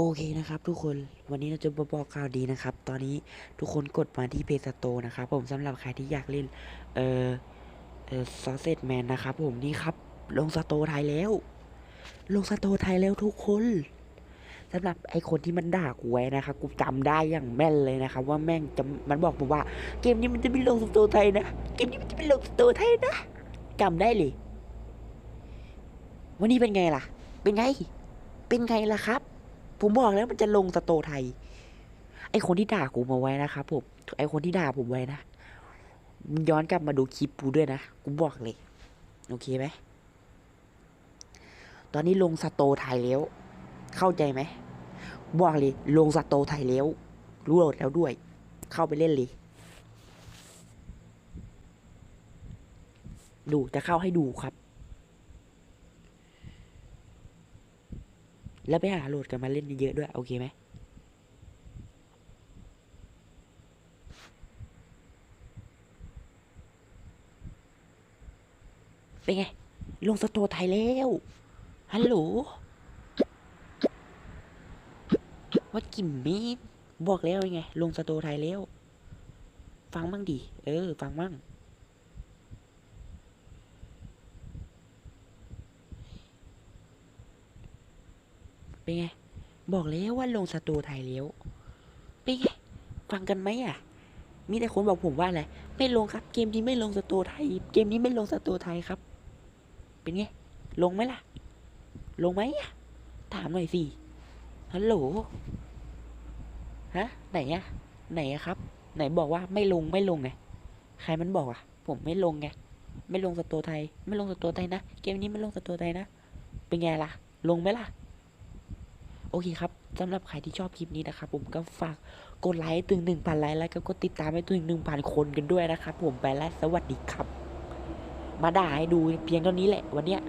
โอเคนะครับทุกคนวันนี้เราจะมาบอกข่าวดีนะครับ ตอนนี้ทุกคนกดมาที่เพจสโตนะครับ ผมสำหรับใครที่อยากเล่น เอ่อเอ่อซอสเซตแมนนะครับ ผมนี่ครับ ลงสโตไทยแล้ว ลงสโตไทยแล้วทุกคนสำหรับไอคนที่มันด่ากูไว้นะครับกูจำได้อย่างแม่นเลยนะครับ ว่าแม่งจะมันบอกผมว่า เกมนี้มันจะไม่ลงสโตไทยนะเกมนี้มันจะไม่ลงสโตไทยนะจำได้เลย วันนี้เป็นไงล่ะ เป็นไง เป็นไงล่ะครับ ผมบอกแล้วมันจะลงสโตไทย ไอคนที่ด่ากูมาไว้นะครับผม ไอคนที่ด่าผมไว้นะมึงย้อนกลับมาดูคลิปกูด้วยนะ กูบอกเลย โอเคไหม ตอนนี้ลงสโตไทยแล้ว เข้าใจไหม บอกเลย ลงสโตไทยแล้ว รู้โหลดแล้วด้วย เข้าไปเล่นเลย ดู จะเข้าให้ดูครับ แล้วไปหาโหลดกันมาเล่นเยอะๆด้วย โอเคไหมเป็นไง ลงสตร์ไทยแล้ว ฮัลโหลว่ากิมมี่บอกแล้วไง ลงสตร์ไทยแล้ว ฟังมั่งดิ เออ ฟังมั่ง เป็นไง บอกแล้วว่าลงสตูไทยแล้วเป็นไง ฟังกันไหมอะ มีแต่คนบอกผมว่าอะไร ไม่ลงครับ เกมนี้ไม่ลงสตูไทย เกมนี้ไม่ลงสตูไทยครับ เป็นไง ลงไหมล่ะ ลงไหมอะ ถามหน่อยสิ ฮัลโหล ฮะ ไหนอะ ไหนอะครับ ไหนบอกว่าไม่ลงไม่ลงไง ใครมันบอกอะ ผมไม่ลงไง ไม่ลงสตูไทย ไม่ลงสตูไทยนะ เกมนี้ไม่ลงสตูไทยนะ เป็นไงล่ะ ลงไหมล่ะ โอเคครับสำหรับใครที่ชอบคลิปนี้นะครับผมก็ฝากกดไลค์ถึงหนึ่งพันไลค์แล้วก็กดติดตามให้ถึงหนึ่งพันคนกันด้วยนะครับผมไปแล้วสวัสดีครับ มาด่าให้ดูเพียงเท่านี้แหละวันเนี้ย